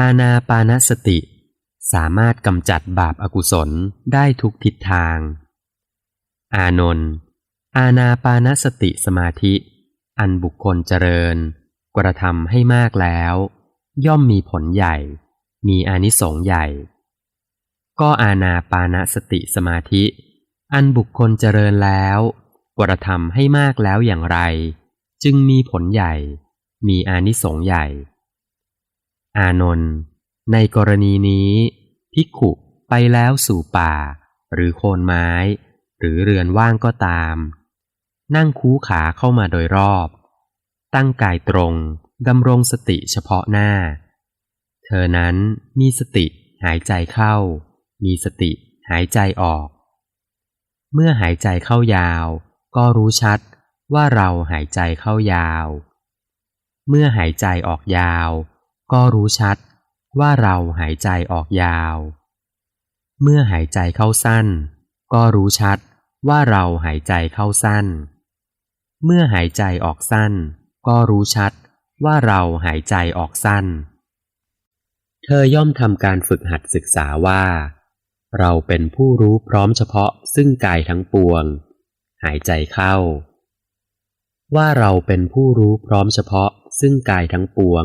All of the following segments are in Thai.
อาณาปานสติ สามารถกำจัดบาปอากุศลได้ทุกทิศทาง อานนท์อาณาปานสติสมาธิ อันบุคคลเจริญ กระทำให้มากแล้ว ย่อมมีผลใหญ่ มีอานิสงส์ใหญ่ ก็อาณาปานสติสมาธิ อันบุคคลเจริญแล้ว กระทำให้มากแล้วอย่างไร จึงมีผลใหญ่ มีอานิสงส์ใหญ่ อานนท์ในกรณีนี้ภิกขุไปแล้วสู่ป่า หรือโคนไม้ หรือเรือนว่างก็ตาม นั่งคูขาเข้ามาโดยรอบ ตั้งกายตรงดำรงสติเฉพาะหน้า เธอนั้นมีสติหายใจเข้า มีสติหายใจออก เมื่อหายใจเข้ายาว ก็รู้ชัดว่าเราหายใจเข้ายาว เมื่อหายใจออกยาว ก็รู้ชัดว่าเราหายใจออกยาว เมื่อหายใจเข้าสั้น ก็รู้ชัดว่าเราหายใจเข้าสั้น เมื่อหายใจออกสั้น ก็รู้ชัดว่าเราหายใจออกสั้น เธอย่อมทำการฝึกหัดศึกษาว่า เราเป็นผู้รู้พร้อมเฉพาะซึ่งกายทั้งปวง หายใจเข้า ว่าเราเป็นผู้รู้พร้อมเฉพาะซึ่งกายทั้งปวง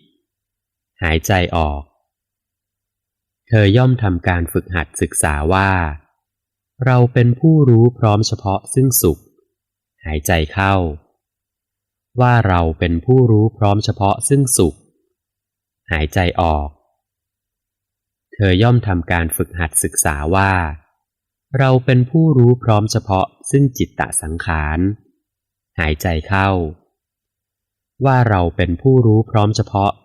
หายใจออก เธอย่อมทำการฝึกหัดศึกษาว่า เราเป็นผู้รู้พร้อมเฉพาะซึ่งสุข หายใจเข้า ว่าเราเป็นผู้รู้พร้อมเฉพาะซึ่งสุข หายใจออก เธอย่อมทำการฝึกหัดศึกษาว่า เราเป็นผู้รู้พร้อมเฉพาะซึ่งจิตตสังขาร หายใจเข้าว่าเราเป็นผู้รู้พร้อมเฉพาะ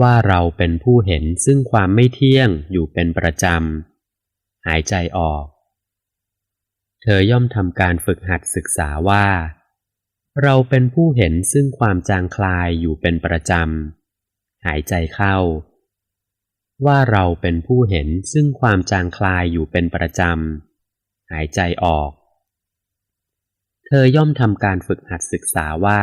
ว่าเราเป็นผู้เห็นซึ่งความไม่เที่ยงอยู่เป็นประจำ หายใจออก เธอย่อมทำการฝึกหัดศึกษาว่า เราเป็นผู้เห็นซึ่งความจางคลายอยู่เป็นประจำ หายใจเข้า ว่าเราเป็นผู้เห็นซึ่งความจางคลายอยู่เป็นประจำ หายใจออก เธอย่อมทำการฝึกหัดศึกษาว่า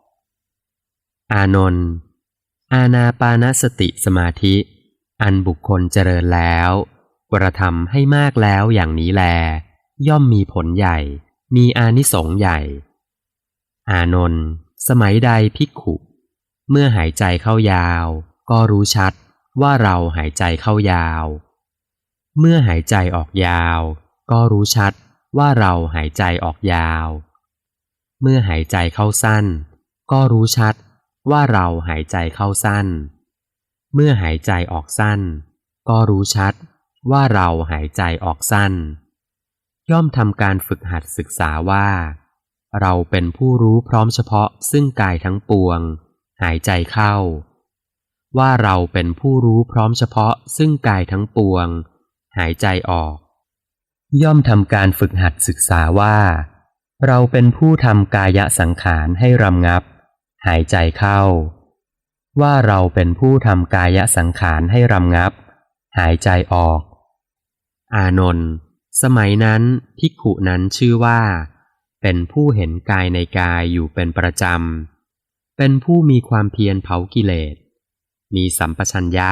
อานนท์อาณาปานสติสมาธิ อันบุคคลเจริญแล้วกระทำให้มากแล้วอย่างนี้แล ย่อมมีผลใหญ่ มีอานิสงส์ใหญ่ อานนท์สมัยใดภิกขุ เมื่อหายใจเข้ายาว ก็รู้ชัดว่าเราหายใจเข้ายาว เมื่อหายใจออกยาว ก็รู้ชัดว่าเราหายใจออกยาว เมื่อหายใจเข้าสั้น ก็รู้ชัด ว่าเราหายใจเข้าสั้น เมื่อหายใจออกสั้น ก็รู้ชัดว่าเราหายใจออกสั้น ย่อมทำการฝึกหัดศึกษาว่า เราเป็นผู้รู้พร้อมเฉพาะซึ่งกายทั้งปวง หายใจเข้า ว่าเราเป็นผู้รู้พร้อมเฉพาะซึ่งกายทั้งปวง หายใจออก ย่อมทำการฝึกหัดศึกษาว่า เราเป็นผู้ทำกายสังขารให้รำงับ หายใจเข้า ว่าเราเป็นผู้ทำกายสังขารให้รำงับ หายใจออก อานนท์สมัยนั้นภิกขุนั้นชื่อว่า เป็นผู้เห็นกายในกายอยู่เป็นประจำ เป็นผู้มีความเพียรเผากิเลส มีสัมปชัญญะ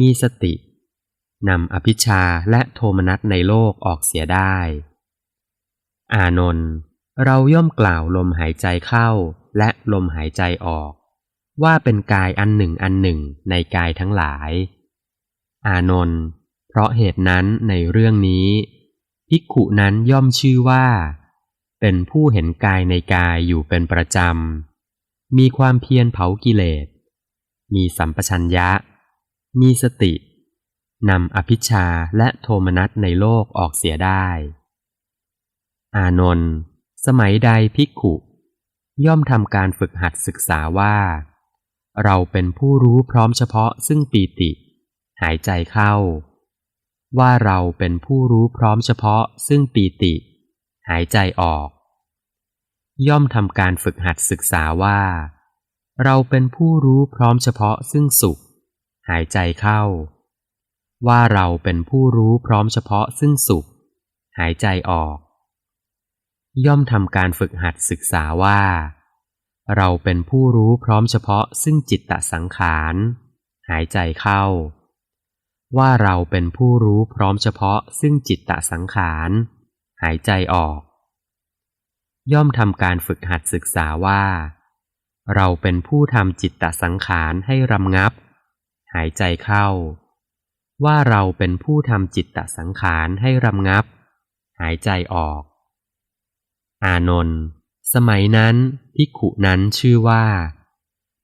มีสตินำอภิชาและโทมนัสในโลกออกเสียได้ อานนท์เราย่อมกล่าวลมหายใจเข้า และลมหายใจออก ว่าเป็นกายอันหนึ่งอันหนึ่งในกายทั้งหลาย อานนท์เพราะเหตุนั้นในเรื่องนี้ภิกขุนั้นย่อมชื่อว่า เป็นผู้เห็นกายในกายอยู่เป็นประจำ มีความเพียรเผากิเลส มีสัมปชัญญะ มีสติ นำอภิชาและโทมนัสในโลกออกเสียได้ อานนท์สมัยใดภิกขุ ย่อมทำการฝึกหัดศึกษาว่า เราเป็นผู้รู้พร้อมเฉพาะซึ่งปีติ หายใจเข้า ว่าเราเป็นผู้รู้พร้อมเฉพาะซึ่งปีติ หายใจออก ย่อมทำการฝึกหัดศึกษาว่า เราเป็นผู้รู้พร้อมเฉพาะซึ่งสุข หายใจเข้า ว่าเราเป็นผู้รู้พร้อมเฉพาะซึ่งสุข หายใจออก ย่อมทำการฝึกหัดศึกษาว่า เราเป็นผู้รู้พร้อมเฉพาะซึ่งจิตตสังขาร หายใจเข้า ว่าเราเป็นผู้รู้พร้อมเฉพาะซึ่งจิตตสังขาร หายใจออก ย่อมทำการฝึกหัดศึกษาว่า เราเป็นผู้ทำจิตตสังขารให้รำงับ หายใจเข้า ว่าเราเป็นผู้ทำจิตตสังขารให้รำงับ หายใจออก อานนท์สมัยนั้นพิขุนั้นชื่อว่า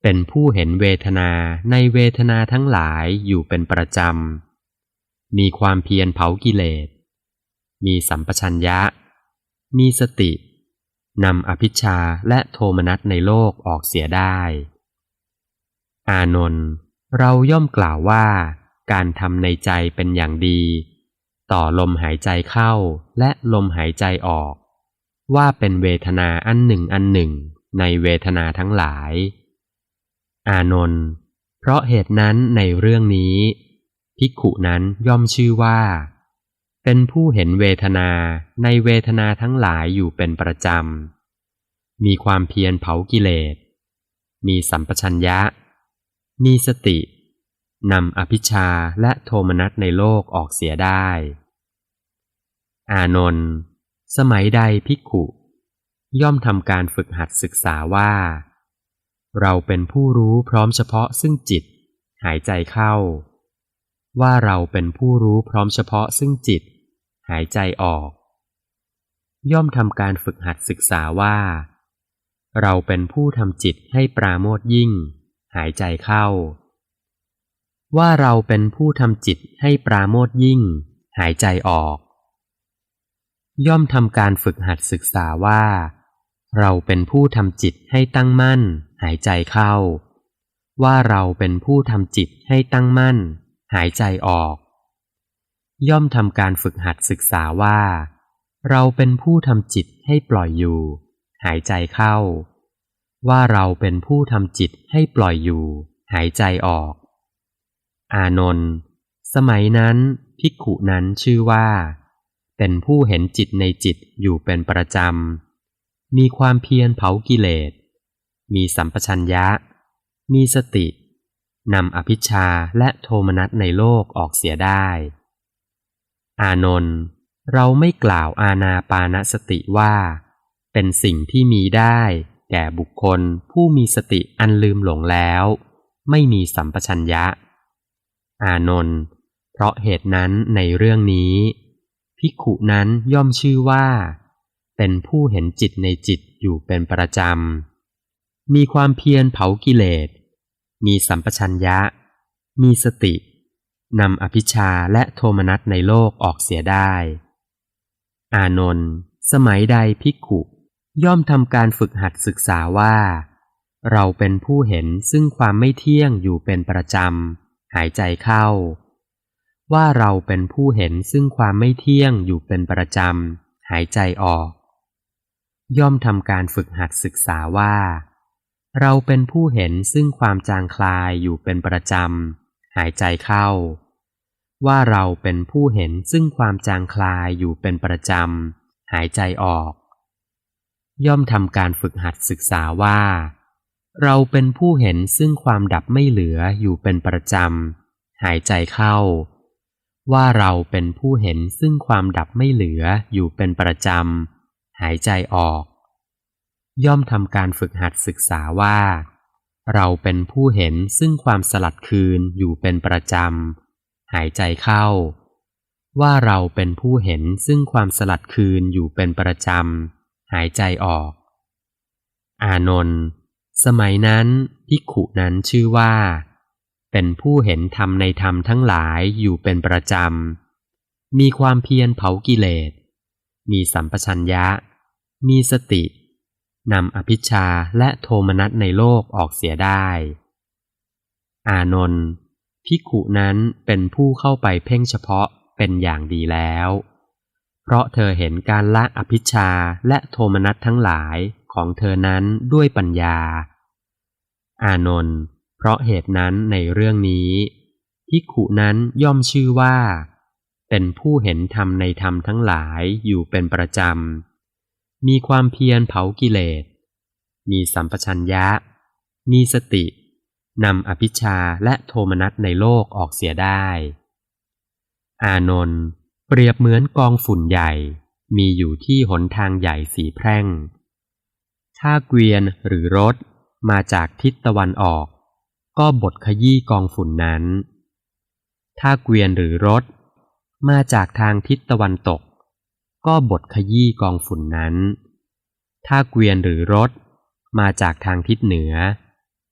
เป็นผู้เห็นเวทนาในเวทนาทั้งหลายอยู่เป็นประจำ มีความเพียรเผากิเลส มีสัมปชัญญะ มีสติ นำอภิชาและโทมนัสในโลกออกเสียได้ อานนท์เราย่อมกล่าวว่าการทำในใจเป็นอย่างดี ต่อลมหายใจเข้าและลมหายใจออก ว่าเป็นเวทนาอันหนึ่งอันหนึ่งในเวทนาทั้งหลาย อานนท์เพราะเหตุนั้นในเรื่องนี้ ภิกขุนั้นย่อมชื่อว่า เป็นผู้เห็นเวทนาในเวทนาทั้งหลายอยู่เป็นประจำ มีความเพียรเผากิเลส มีสัมปชัญญะ มีสติ นำอภิชาและโทมนัสในโลกออกเสียได้ อานนท์ สมัยใดภิกขุ ย่อมทำการฝึกหัดศึกษาว่า เราเป็นผู้รู้พร้อมเฉพาะซึ่งจิต หายใจเข้า ว่าเราเป็นผู้รู้พร้อมเฉพาะซึ่งจิต หายใจออก ย่อมทำการฝึกหัดศึกษาว่า เราเป็นผู้ทำจิตให้ปราโมทยิ่ง หายใจเข้า ว่าเราเป็นผู้ทำจิตให้ปราโมทยิ่ง หายใจออก ย่อมทำการฝึกหัดศึกษาว่า เราเป็นผู้ทำจิตให้ตั้งมั่น หายใจเข้า ว่าเราเป็นผู้ทำจิตให้ตั้งมั่น หายใจออก ย่อมทำการฝึกหัดศึกษาว่า เราเป็นผู้ทำจิตให้ปล่อยอยู่ หายใจเข้า ว่าเราเป็นผู้ทำจิตให้ปล่อยอยู่ หายใจออก อานนท์สมัยนั้นภิกขุนั้นชื่อว่า เป็นผู้เห็นจิตในจิตอยู่เป็นประจำ มีความเพียรเผากิเลส มีสัมปชัญญะ มีสติ นำอภิชาและโทมนัสในโลกออกเสียได้ อานนท์เราไม่กล่าวอาณาปานสติว่า เป็นสิ่งที่มีได้แก่บุคคลผู้มีสติอันลืมหลงแล้ว ไม่มีสัมปชัญญะ อานนท์เพราะเหตุนั้นในเรื่องนี้ ภิกขุนั้นย่อมชื่อว่า เป็นผู้เห็นจิตในจิตอยู่เป็นประจำ มีความเพียรเผากิเลส มีสัมปชัญญะ มีสติ นำอภิชาและโทมนัสในโลกออกเสียได้ อานนท์สมัยใดภิกขุย่อมทำการฝึกหัดศึกษาว่า เราเป็นผู้เห็นซึ่งความไม่เที่ยงอยู่เป็นประจำ หายใจเข้า ว่าเราเป็นผู้เห็นซึ่งความไม่เที่ยงอยู่เป็นประจำ หายใจออก ย่อมทำการฝึกหัดศึกษาว่า เราเป็นผู้เห็นซึ่งความจางคลายอยู่เป็นประจำ หายใจเข้า ว่าเราเป็นผู้เห็นซึ่งความจางคลายอยู่เป็นประจำ หายใจออก ย่อมทำการฝึกหัดศึกษาว่า เราเป็นผู้เห็นซึ่งความดับไม่เหลืออยู่เป็นประจำ หายใจเข้า ว่าเราเป็นผู้เห็นซึ่งความดับไม่เหลืออยู่เป็นประจำ หายใจออก ย่อมทำการฝึกหัดศึกษาว่า เราเป็นผู้เห็นซึ่งความสลัดคืนอยู่เป็นประจำ หายใจเข้า ว่าเราเป็นผู้เห็นซึ่งความสลัดคืนอยู่เป็นประจำ หายใจออก อานนท์สมัยนั้นภิกขุนั้นชื่อว่า เป็นผู้เห็นธรรมในธรรมทั้งหลายอยู่เป็นประจำ มีความเพียรเผากิเลส มีสัมปชัญญะ มีสติ นำอภิชาและโทมนัสในโลกออกเสียได้ อานนท์ภิกุนั้นเป็นผู้เข้าไปเพ่งเฉพาะเป็นอย่างดีแล้ว เพราะเธอเห็นการละอภิชาและโทมนัสทั้งหลายของเธอนั้นด้วยปัญญา อานนท์ เพราะเหตุนั้นในเรื่องนี้ภิกขุนั้นย่อมชื่อว่า เป็นผู้เห็นธรรมในธรรมทั้งหลายอยู่เป็นประจำ มีความเพียรเผากิเลส มีสัมปชัญญะ มีสติ นำอภิชาและโทมนัสในโลกออกเสียได้ อานนท์เปรียบเหมือนกองฝุ่นใหญ่ มีอยู่ที่หนทางใหญ่สีแพร่ง ถ้าเกวียนหรือรถมาจากทิศตะวันออก ก็บดขยี้กองฝุ่นนั้น ถ้าเกวียนหรือรถ มาจากทางทิศตะวันตก ก็บดขยี้กองฝุ่นนั้น ถ้าเกวียนหรือรถ มาจากทางทิศเหนือ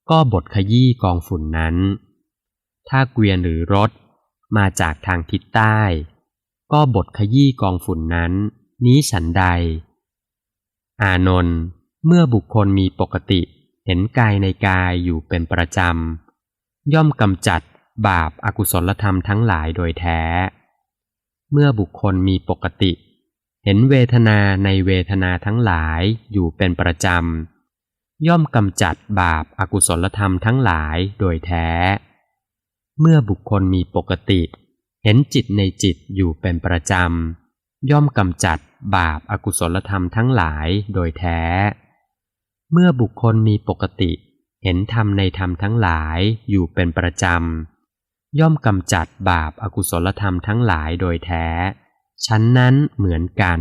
ก็บดขยี้กองฝุ่นนั้น ถ้าเกวียนหรือรถ มาจากทางทิศใต้ ก็บดขยี้กองฝุ่นนั้น นี้ฉันใด อานนท์เมื่อบุคคลมีปกติ เห็นกายในกายอยู่เป็นประจำ ย่อมกำจัดบาปอากุศลธรรมทั้งหลายโดยแท้ เมื่อบุคคลมีปกติ เห็นเวทนาในเวทนาทั้งหลายอยู่เป็นประจำ ย่อมกำจัดบาปอากุศลธรรมทั้งหลายโดยแท้ เมื่อบุคคลมีปกติ เห็นจิตในจิตอยู่เป็นประจำ ย่อมกำจัดบาปอากุศลธรรมทั้งหลายโดยแท้ เมื่อบุคคลมีปกติ เห็นธรรมในธรรมทั้งหลายอยู่เป็นประจำ ย่อมกำจัดบาปอากุศลธรรมทั้งหลายโดยแท้ ชั้นนั้นเหมือนกัน